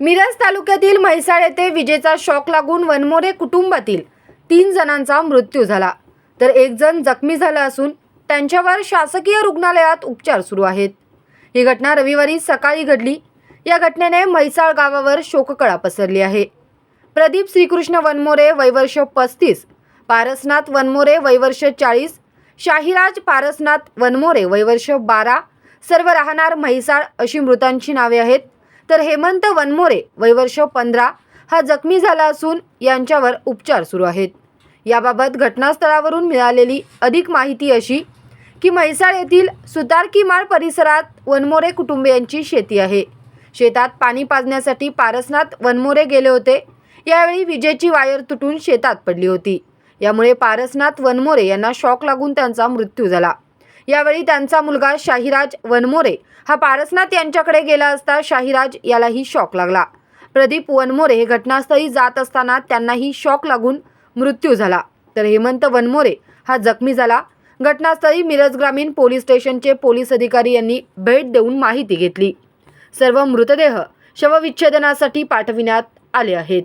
मिरज तालुक्यातील म्हैसाळ येथे विजेचा शॉक लागून वनमोरे कुटुंबातील तीन जणांचा मृत्यू झाला. तर एक जण जखमी झाला असून त्यांच्यावर शासकीय रुग्णालयात उपचार सुरू आहेत. ही घटना रविवारी सकाळी घडली. या घटनेने म्हैसाळ गावावर शोककळा पसरली आहे. प्रदीप श्रीकृष्ण वनमोरे वैवर्ष पस्तीस पारसनाथ वनमोरे वैवर्ष चाळीस शाहिराज पारसनाथ वनमोरे वैवर्ष बारा सर्व राहणार म्हैसाळ अशी मृतांची नावे आहेत. तर हेमंत वनमोरे वैवर्ष पंधरा हा जखमी झाला असून यांच्यावर उपचार सुरू आहेत. याबाबत घटनास्थळावरून मिळालेली अधिक माहिती अशी की म्हैसाळ येथील सुतारकीमाळ परिसरात वनमोरे कुटुंबियांची शेती आहे. शेतात पाणी पाजण्यासाठी पारसनाथ वनमोरे गेले होते. यावेळी विजेची वायर तुटून शेतात पडली होती. यामुळे पारसनाथ वनमोरे यांना शॉक लागून त्यांचा मृत्यू झाला. यावेळी त्यांचा मुलगा शाहिराज वनमोरे हा पारसनाथ यांच्याकडे गेला असता शाहिराज यालाही शॉक लागला. प्रदीप वनमोरे हे घटनास्थळी जात असताना त्यांनाही शॉक लागून मृत्यू झाला. तर हेमंत वनमोरे हा जखमी झाला. घटनास्थळी मिरज ग्रामीण पोलीस स्टेशनचे पोलीस अधिकारी यांनी भेट देऊन माहिती घेतली. सर्व मृतदेह शवविच्छेदनासाठी पाठविण्यात आले आहेत.